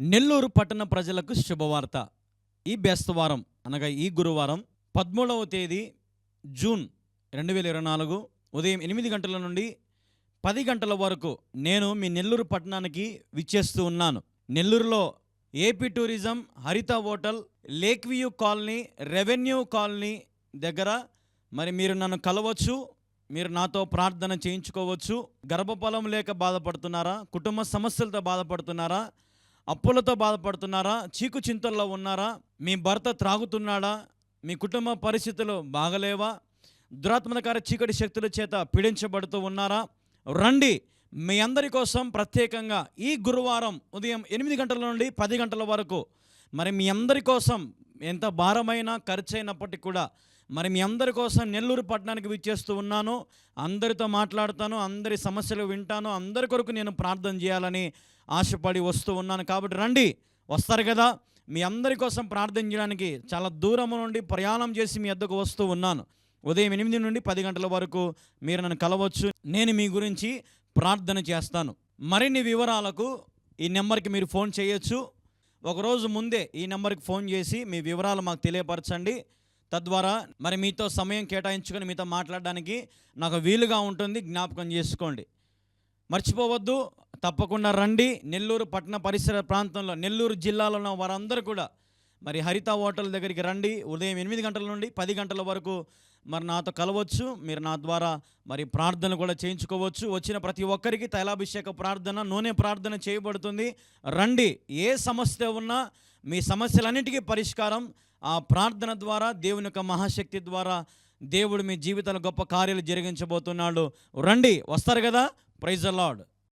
నెల్లూరు పట్టణ ప్రజలకు శుభవార్త. ఈ బేస్తవారం అనగా ఈ గురువారం పదమూడవ తేదీ జూన్ రెండు వేల ఇరవై నాలుగు ఉదయం ఎనిమిది గంటల నుండి పది గంటల వరకు నేను మీ నెల్లూరు పట్టణానికి విచ్చేస్తూ ఉన్నాను. నెల్లూరులో AP tourism Haritha hotel lake view colony revenue colony దగ్గర మరి మీరు నన్ను కలవచ్చు మీరు నాతో ప్రార్థన చేయించుకోవచ్చు. గర్భఫలం లేక బాధపడుతున్నారా? కుటుంబ సమస్యలతో బాధపడుతున్నారా? అప్పులతో బాధపడుతున్నారా? చీకు చింతల్లో ఉన్నారా? మీ భర్త త్రాగుతున్నాడా? మీ కుటుంబ పరిస్థితులు బాగలేవా? దురాత్మకార చీకటి శక్తుల చేత పీడించబడుతూ ఉన్నారా? రండి మీ అందరి కోసం ప్రత్యేకంగా ఈ గురువారం ఉదయం ఎనిమిది గంటల నుండి పది గంటల వరకు మరి మీ అందరి కోసం ఎంత భారమైన ఖర్చు అయినప్పటికీ కూడా మరి మీ అందరి కోసం నెల్లూరు పట్టణానికి విచ్చేస్తూ ఉన్నాను. అందరితో మాట్లాడతాను అందరి సమస్యలు వింటాను అందరి కొరకు నేను ప్రార్థన చేయాలని ఆశపడి వస్తూ ఉన్నాను. కాబట్టి రండి వస్తారు కదా. మీ అందరి కోసం ప్రార్థన చేయడానికి చాలా దూరం నుండి ప్రయాణం చేసి మీ వద్దకు వస్తూ ఉన్నాను. ఉదయం ఎనిమిది నుండి పది గంటల వరకు మీరు నన్ను కలవచ్చు. నేను మీ గురించి ప్రార్థన చేస్తాను. మరిన్ని వివరాలకు ఈ నెంబర్కి మీరు ఫోన్ చేయొచ్చు. ఒకరోజు ముందే ఈ నెంబర్కి ఫోన్ చేసి మీ వివరాలు మాకు తెలియపరచండి. తద్వారా మరి మీతో సమయం కేటాయించుకొని మీతో మాట్లాడడానికి నాకు వీలుగా ఉంటుంది. జ్ఞాపకం చేసుకోండి. మర్చిపోవద్దు. తప్పకుండా రండి. నెల్లూరు పట్టణ పరిసర ప్రాంతంలో నెల్లూరు జిల్లాలో ఉన్న వారందరూ కూడా మరి హరిత హోటల్ దగ్గరికి రండి. ఉదయం ఎనిమిది గంటల నుండి పది గంటల వరకు మరి నాతో కలవచ్చు. మీరు నా ద్వారా మరి ప్రార్థన కూడా చేయించుకోవచ్చు. వచ్చిన ప్రతి ఒక్కరికి తైలాభిషేక ప్రార్థన నూనె ప్రార్థన చేయబడుతుంది. రండి. ఏ సమస్య ఉన్నా మీ సమస్యలన్నిటికీ పరిష్కారం ఆ ప్రార్థన ద్వారా దేవుని యొక్క మహాశక్తి ద్వారా దేవుడు మీ జీవితంలో గొప్ప కార్యాలు జరిగించబోతున్నాడు. రండి వస్తారు కదా? Praise lord